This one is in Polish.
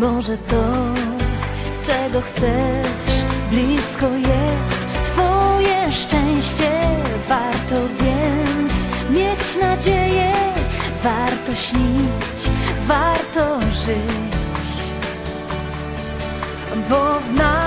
Może to, czego chcesz, blisko jest Twoje szczęście. Warto więc mieć nadzieję, warto śnić, warto żyć. Bo w nas